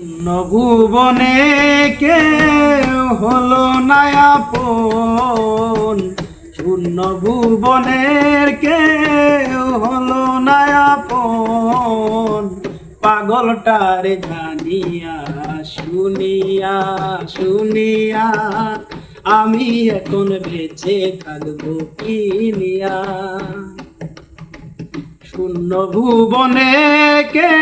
নভুবনে কে হলো নায়াপন শূন্য ভুবনের কে হলো নায়াপন পাগলটারে জানিয়া শুনিয়া শুনিয়া, আমি এখন বেঁচে থাকব কিনিয়া শূন্য ভুবনে কে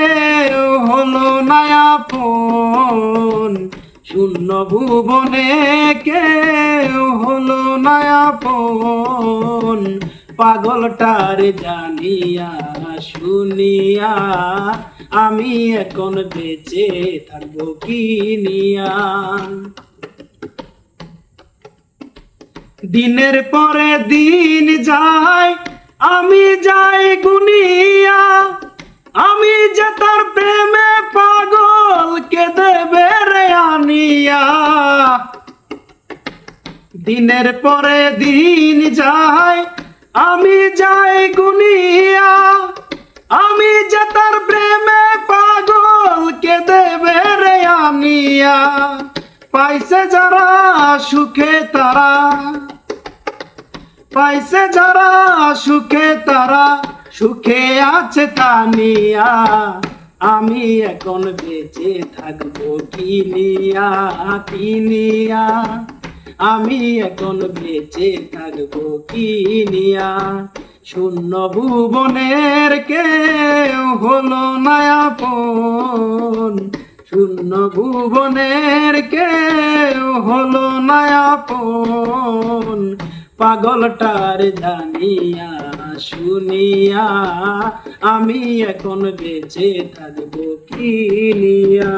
হলো নায়াপন শূন্য ভুবনে কে হলো নায়াপন পাগলটার জানিয়া শুনিয়া আমি এখন বেঁচে থাকব কিনিয়া দিনের পরে দিন যায় আমি যাই গুনিয়া, আমি যে তার প্রেমে পাগল, কে দেবে রে আনিয়া? দিনের পরে দিন যায়, আমি যাই গুনিয়া, আমি যে তার প্রেমে পাগল, কে দেবে রে আনিয়া? পাইছে যারা, সুখে তারা। পাইছে যারা সুখে তারা, সুখে আছে তানিয়া আমি এখন বেঁচে থাকব কিনিয়া কিনিয়া আমি এখন বেঁচে থাকব কিনিয়া শূন্য ভুবনের কে হলো নায়াপন শূন্য ভুবনের কে হলো নায়াপন পাগলটার জানিয়া শুনিয়া আমি এখন বেঁচে থাকব কিনিয়া